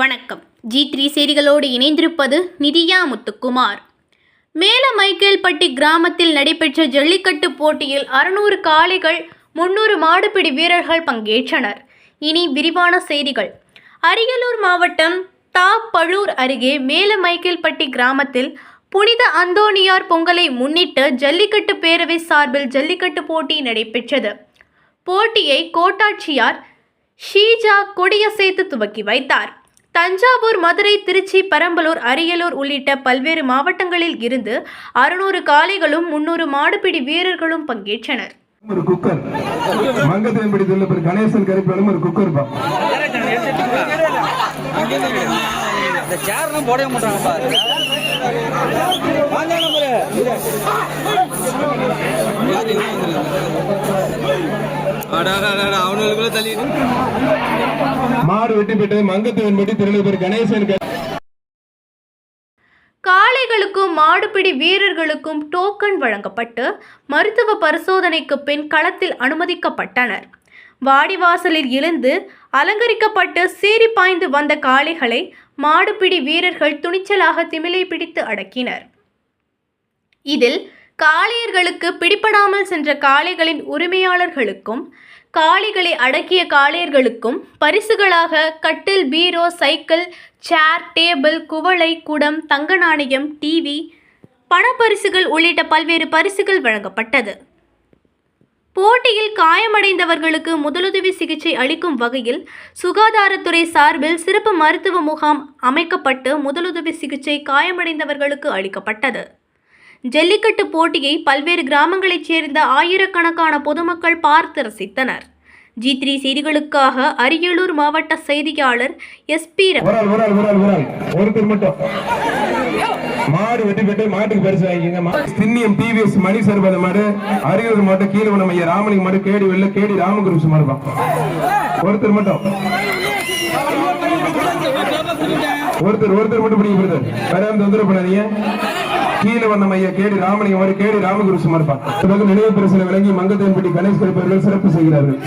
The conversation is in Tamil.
வணக்கம். ஜி த்ரீ செய்திகளோடு இணைந்திருப்பது நிதியா முத்துக்குமார். மேல மைக்கேல்பட்டி கிராமத்தில் நடைபெற்ற ஜல்லிக்கட்டு போட்டியில் அறுநூறு காளைகள் முன்னூறு மாடுபிடி வீரர்கள் பங்கேற்றனர். இனி விரிவான செய்திகள். அரியலூர் மாவட்டம் தாப்பழூர் அருகே மேல மைக்கேல்பட்டி கிராமத்தில் புனித அந்தோணியார் பொங்கலை முன்னிட்டு ஜல்லிக்கட்டு பேரவை சார்பில் ஜல்லிக்கட்டு போட்டி நடைபெற்றது. போட்டியை கோட்டாட்சியார் ஷீஜா கொடியசைத்து துவக்கி வைத்தார். தஞ்சாவூர் மதுரை திருச்சி பெரம்பலூர் அரியலூர் உள்ளிட்ட பல்வேறு மாவட்டங்களில் இருந்து அறுநூறு காளைகளும் முன்னூறு மாடுபிடி வீரர்களும் பங்கேற்றனர். ஒரு குக்கர். மங்கத்தையும் பிடித்துள்ள ஒரு கணேசன் கருப்பாலும் ஒரு குக்கர் பாரு அவனுக்குள்ள தள்ளி மாடு வெட்டி பெற்றது மங்கத்தையும் படி திருள்ள கணேசன் காளைகளுக்கும் மாடுபிடி வீரர்களுக்கும் டோக்கன் வழங்கப்பட்டு மருத்துவ பரிசோதனைக்கு பின் களத்தில் அனுமதிக்கப்பட்டனர். வாடிவாசலில் இருந்து அலங்கரிக்கப்பட்டு சீறி பாய்ந்து வந்த காளைகளை மாடுபிடி வீரர்கள் துணிச்சலாக திமிலை பிடித்து அடக்கினர். இதில் காளையர்களுக்கு பிடிபடாமல் சென்ற காளைகளின் உரிமையாளர்களுக்கும் காளிகளை அடக்கிய காளையர்களுக்கும் பரிசுகளாக கட்டில் பீரோ சைக்கிள் சேர் டேபிள் குவளை குடம் தங்க நாணயம் டிவி பணப்பரிசுகள் உள்ளிட்ட பல்வேறு பரிசுகள் வழங்கப்பட்டது. போட்டியில் காயமடைந்தவர்களுக்கு முதலுதவி சிகிச்சை அளிக்கும் வகையில் சுகாதாரத்துறை சார்பில் சிறப்பு மருத்துவ முகாம் அமைக்கப்பட்டு முதலுதவி சிகிச்சை காயமடைந்தவர்களுக்கு அளிக்கப்பட்டது. ஜல்லிக்கட்டு போட்டியை பல்வேறு கிராமங்களைச் சேர்ந்த ஆயிரக்கணக்கான பொதுமக்கள் பார்த்து ரசித்தனர். ஜி த்ரீ செய்திகளுக்காக அரியலூர் மாவட்ட செய்தியாளர் எஸ் பி ஒருத்தர் மட்டும். மாடு வெட்டி பெற்று மாட்டுக்கு பரிசு வாங்கிக்கங்க திண்ணியம் டிவிஎஸ் மணி சர்பத மாடு அரியலூர் மாவட்டம் கீழவனம் ஐயா ராமலிங்க மாடு கேடி வெள்ள கேடி ராமகுருஷ் மாடு ஒருத்தர் மட்டும். ஒருத்தர் ஒருத்தர் மட்டும் பிடிக்க பிரதர் வேற தொந்தரவு பண்ணாதீங்க. கீழே வண்ணம் ஐயா கேடி ராமலிங்க மாடு கேடி ராமகுரு மாடு நினைவு பரிசனை விளங்கி மங்கத்தேன்பட்டி கணேஷ் கருப்பவர்கள் சிறப்பு செய்கிறார்கள்.